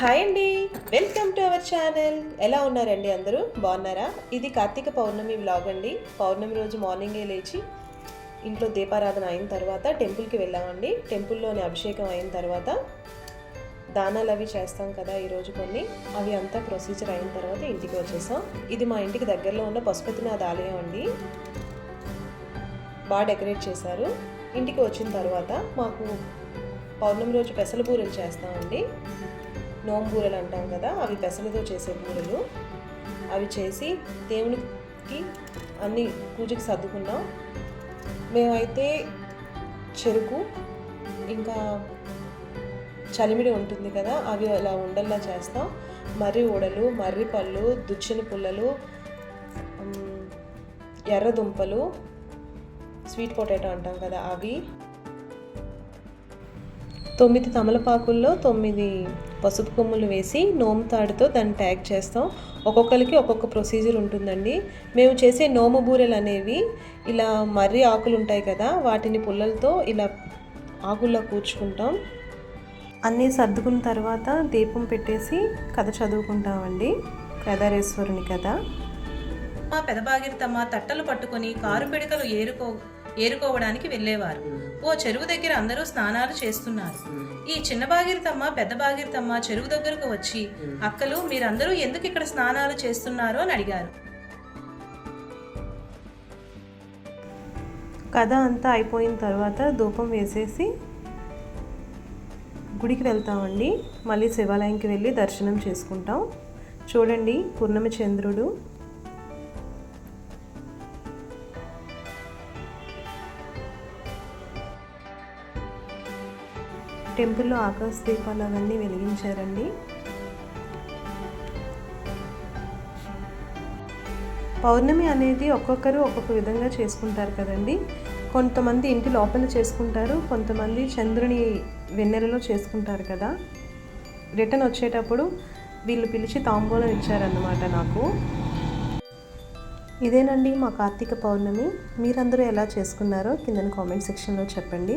Hi అండి. Welcome to our channel. ఎలా ఉన్నారండి అందరూ? బాగున్నారా? ఇది కార్తీక పౌర్ణమి వ్లాగ్ అండి. పౌర్ణమి రోజు మార్నింగే లేచి ఇంట్లో దీపారాధన అయిన తర్వాత టెంపుల్కి వెళ్ళామండి. టెంపుల్లోని అభిషేకం అయిన తర్వాత దానాలు అవి చేస్తాం కదా ఈరోజు కొన్ని. అవి అంతా ప్రొసీజర్ అయిన తర్వాత ఇంటికి వచ్చేసాం. ఇది మా ఇంటికి దగ్గరలో ఉన్న పశుపతినాథ్ ఆలయం అండి. బాగా డెకరేట్ చేశారు. ఇంటికి వచ్చిన తర్వాత మాకు పౌర్ణమి రోజు పెసల బూరెలు చేస్తామండి. నోంబూరలు అంటాం కదా అవి పెసలతో చేసే బూరలు. అవి చేసి దేవునికి అన్ని పూజకి సర్దుకున్నాం. మేమైతే చెరుకు ఇంకా చలిమిడి ఉంటుంది కదా అవి అలా ఉండల్లా చేస్తాం. మర్రి ఊడలు మర్రి పళ్ళు దుచ్చిన పుల్లలు ఎర్రదుంపలు స్వీట్ పొటాటో అంటాం కదా అవి. తొమ్మిది తమలపాకుల్లో తొమ్మిది పసుపు కొమ్ములు వేసి నోము తాడుతో దాన్ని ట్యాగ్ చేస్తాం. ఒక్కొక్కరికి ఒక్కొక్క ప్రొసీజర్ ఉంటుందండి. మేము చేసే నోము బూరెలు అనేవి ఇలా మర్రి ఆకులు ఉంటాయి కదా వాటిని పుల్లలతో ఇలా ఆకుల్లో కూర్చుకుంటాం. అన్నీ సర్దుకున్న తర్వాత దీపం పెట్టేసి కథ చదువుకుంటామండి. పెదారేశ్వరుని కథ. మా పెదబాగిరితమ్మ తట్టలు పట్టుకొని కారు పిడకలు ఏరుకో ఏరుకోవడానికి వెళ్ళేవారు. ఓ చెరువు దగ్గర అందరూ స్నానాలు చేస్తున్నారు. ఈ చిన్న భాగీరథమ్మ పెద్ద భాగీరథమ్మ చెరువు దగ్గరకు వచ్చి అక్కలు మీరందరూ ఎందుకు ఇక్కడ స్నానాలు చేస్తున్నారు? అని అడిగారు. కథ అంతా అయిపోయిన తర్వాత ధూపం వేసేసి గుడికి వెళ్తామండి. మళ్ళీ శివాలయంకి వెళ్ళి దర్శనం చేసుకుంటాం. చూడండి పూర్ణమి చంద్రుడు టెంపుల్లో ఆకాశ దీపాలు అవన్నీ వెలిగించారండి. పౌర్ణమి అనేది ఒక్కొక్కరు ఒక్కొక్క విధంగా చేసుకుంటారు కదండి. కొంతమంది ఇంటి లోపల చేసుకుంటారు కొంతమంది చంద్రుని వెన్నెలలో చేసుకుంటారు కదా. రిటర్న్ వచ్చేటప్పుడు వీళ్ళు పిలిచి తాంబూలం ఇచ్చారన్నమాట నాకు. ఇదేనండి మా కార్తీక పౌర్ణమి. మీరందరూ ఎలా చేసుకున్నారో కింద కామెంట్ సెక్షన్లో చెప్పండి.